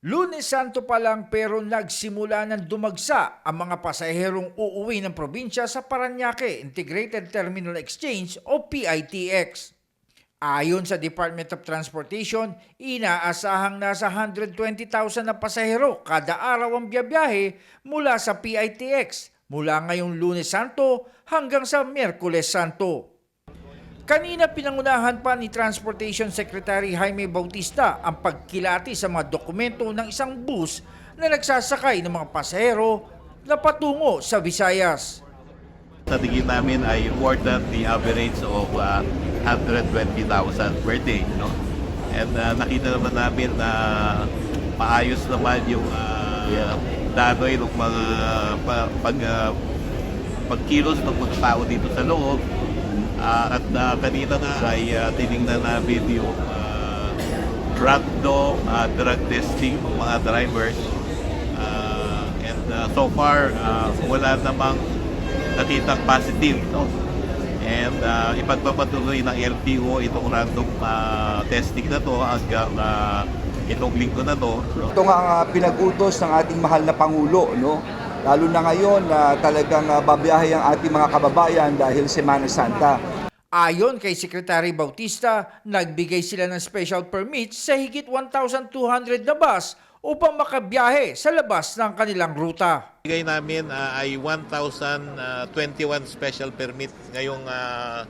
Lunes Santo pa lang pero nagsimula ng dumagsa ang mga pasaherong uuwi ng probinsya sa Paranaque Integrated Terminal Exchange o PITX. Ayon sa Department of Transportation, inaasahang nasa 120,000 na pasahero kada araw ang biyabiyahe mula sa PITX mula ngayong Lunes Santo hanggang sa Miyerkules Santo. Kanina pinangunahan pa ni Transportation Secretary Jaime Bautista ang pagkilati sa mga dokumento ng isang bus na nagsasakay ng mga pasahero na patungo sa Visayas. Sa tingin namin ay more than the average of uh, 120,000 per day. No? And uh, nakita naman namin na maayos naman yung uh, danoy ng mga pa, pag, uh, pagkilos ng mga tao dito sa loob. Ah, at uh, kanina nga ay uh, tinignan namin yung uh, random uh, drug testing ng mga drivers. Ah, and uh, so far, uh, wala namang nakitang positive. No? And uh, ipagpapatuloy ng LTO itong random uh, testing na to hanggang uh, itong linggo na to. Ito nga ang ah, pinag-utos ng ating mahal na Pangulo, no? Lalo na ngayon na talagang ah, babiyahe ang ating mga kababayan dahil Semana Santa. Ayon kay Secretary Bautista, nagbigay sila ng special permits sa higit 1,200 na bus upang makabiyahe sa labas ng kanilang ruta. Bigay namin uh, ay 1,021 special permit ngayong uh,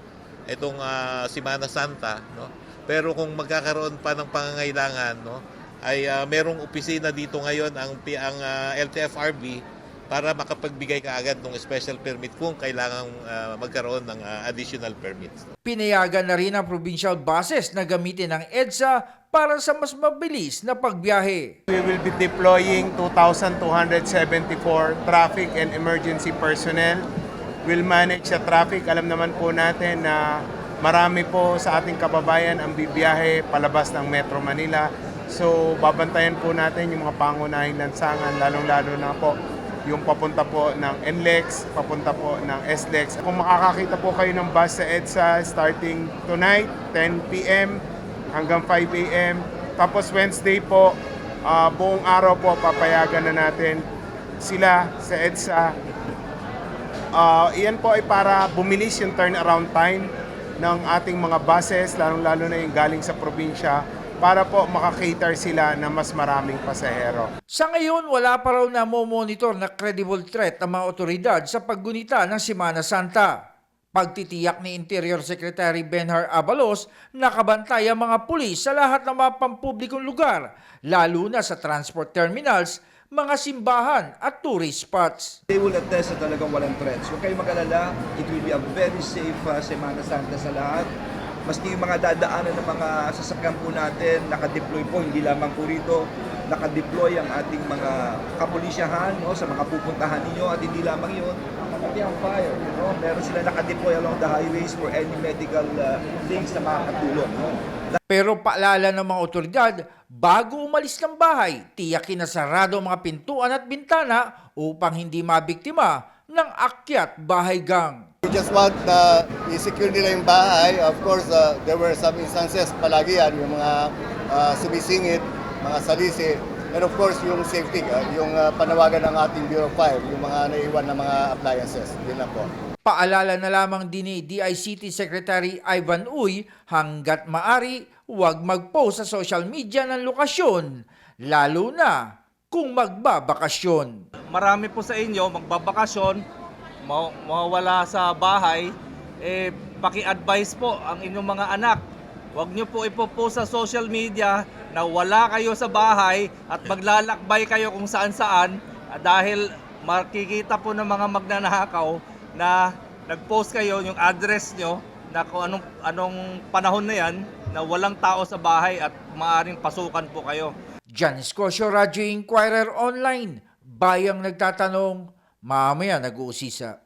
itong uh, Semana Santa. No? Pero kung magkakaroon pa ng pangangailangan, no, ay uh, merong opisina dito ngayon ang, ang uh, LTFRB para makapagbigay kaagad ng special permit kung kailangan uh, magkaroon ng uh, additional permits. Pinayagan na rin ang provincial buses na gamitin ng EDSA para sa mas mabilis na pagbiyahe. We will be deploying 2,274 traffic and emergency personnel. We'll manage sa traffic. Alam naman po natin na marami po sa ating kababayan ang bibiyahe palabas ng Metro Manila. So, babantayan po natin yung mga pangunahing lansangan, lalong-lalo na po yung papunta po ng NLEX, papunta po ng SLEX. Kung makakakita po kayo ng bus sa EDSA starting tonight, 10 p.m. hanggang 5 a.m. Tapos Wednesday po, ah, buong araw po papayagan na natin sila sa EDSA. Ah, iyan po ay para bumilis yung turnaround time ng ating mga buses, lalong-lalo na yung galing sa probinsya, para po makakater sila na mas maraming pasahero. Sa ngayon, wala pa raw na monitor na credible threat ang mga otoridad sa paggunita ng Semana Santa. Pagtitiyak ni Interior Secretary Benhar Abalos, nakabantay ang mga pulis sa lahat ng mga pampublikong lugar, lalo na sa transport terminals, mga simbahan at tourist spots. They will attest na talagang walang threats. Huwag kayong mag-alala, it will be a very safe uh, Semana Santa sa lahat. Maski yung mga dadaanan ng mga sasakyan po natin, nakadeploy po, hindi lamang po rito, nakadeploy ang ating mga kapulisyahan no, sa mga pupuntahan ninyo at hindi lamang yun, pati ang fire. No? Meron sila nakadeploy along the highways for any medical uh, things na makakatulong. No? Pero paalala ng mga otoridad, bago umalis ng bahay, tiyakin na sarado ang mga pintuan at bintana upang hindi mabiktima ng akyat bahay gang. We just want na i-secure nila yung bahay. Of course, uh, there were some instances palagi yan, yung mga uh, sumisingit, mga salisi. And of course, yung safety, uh, yung uh, panawagan ng ating Bureau of Fire, yung mga naiwan na mga appliances. Yun lang po. Paalala na lamang din ni DICT Secretary Ivan Uy, hanggat maari, huwag mag-post sa social media ng lokasyon, lalo na kung magbabakasyon. marami po sa inyo magbabakasyon, ma- mawawala sa bahay, eh, paki-advise po ang inyong mga anak. Huwag nyo po ipopost sa social media na wala kayo sa bahay at maglalakbay kayo kung saan-saan ah, dahil makikita po ng mga magnanakaw na nag-post kayo yung address nyo na kung anong, anong panahon na yan na walang tao sa bahay at maaaring pasukan po kayo. Jan Escosio, Radyo Inquirer Online, bayang nagtatanong, mamaya nag-uusisa.